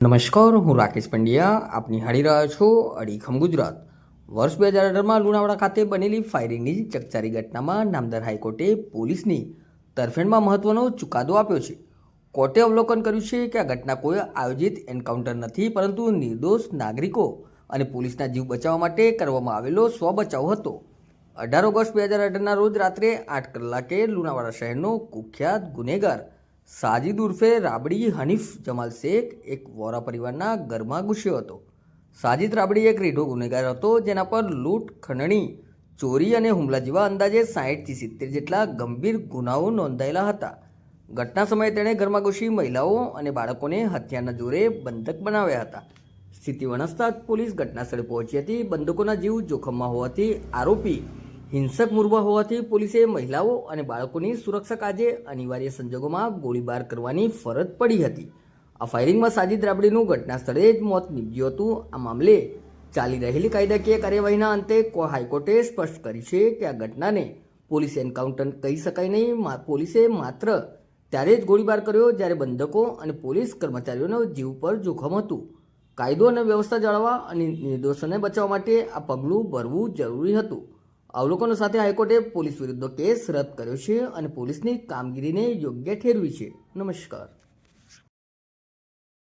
નમસ્કાર, હું રાકેશ પંડ્યા. આપની નિહાળી રહ્યા છો અડીખમ ગુજરાત. વર્ષ બે હજાર અઢારમાં લુણાવાડા ખાતે બનેલી ફાયરિંગની ચકચારી ઘટનામાં નામદાર હાઈકોર્ટે પોલીસની તરફેણમાં મહત્વનો ચુકાદો આપ્યો છે. કોર્ટે અવલોકન કર્યું છે કે આ ઘટના કોઈ આયોજિત એન્કાઉન્ટર નથી, પરંતુ નિર્દોષ નાગરિકો અને પોલીસના જીવ બચાવવા માટે કરવામાં આવેલો સ્વ બચાવ હતો. અઢાર ઓગસ્ટ બે હજાર અઢારના રોજ રાત્રે આઠ કલાકે લુણાવાડા શહેરનો કુખ્યાત ગુનેગાર સાજિદ ઉર્ફે રાબડી હનીફ જમાલ શેખ એક વોરા પરિવારના ઘરમાં ઘૂસ્યો હતો. સાજિદ રાબડી એક રીઢો ગુનેગાર હતો જેના પર લૂંટ, ખંડણી, ચોરી અને હુમલા જેવા અંદાજે સાહીઠથી સિત્તેર જેટલા ગંભીર ગુનાઓ નોંધાયેલા હતા. ઘટના સમયે તેણે ઘરમાં ઘૂસી મહિલાઓ અને બાળકોને હથિયારના જોરે બંધક બનાવ્યા હતા. સ્થિતિ વણસતા પોલીસ ઘટના સ્થળે પહોંચી હતી. બંદૂકોના જીવ જોખમમાં હોવાથી આરોપી હિંસક મુરબા હોવાથી પોલીસે મહિલાઓ અને બાળકોની સુરક્ષા કાજે અનિવાર્ય સંજોગોમાં ગોળીબાર કરવાની ફરજ પડી હતી. આ ફાયરિંગમાં સાજિદ રાબડીનું ઘટના સ્થળે જ મોત નીપજ્યું હતું. આ મામલે ચાલી રહેલી કાયદાકીય કાર્યવાહીના અંતે હાઈકોર્ટે સ્પષ્ટ કરી છે કે આ ઘટનાને પોલીસ એન્કાઉન્ટર કહી શકાય નહીં. પોલીસે માત્ર ત્યારે જ ગોળીબાર કર્યો જ્યારે બંધકો અને પોલીસ કર્મચારીઓનો જીવ પર જોખમ હતું. કાયદો અને વ્યવસ્થા જાળવવા અને નિર્દોષોને બચાવવા માટે આ પગલું ભરવું જરૂરી હતું. અવલોકનો સાથે હાઈકોર્ટે પોલીસ વિરુદ્ધનો કેસ રદ કર્યો છે અને પોલીસની કામગીરીને યોગ્ય ઠેરવી છે. નમસ્કાર.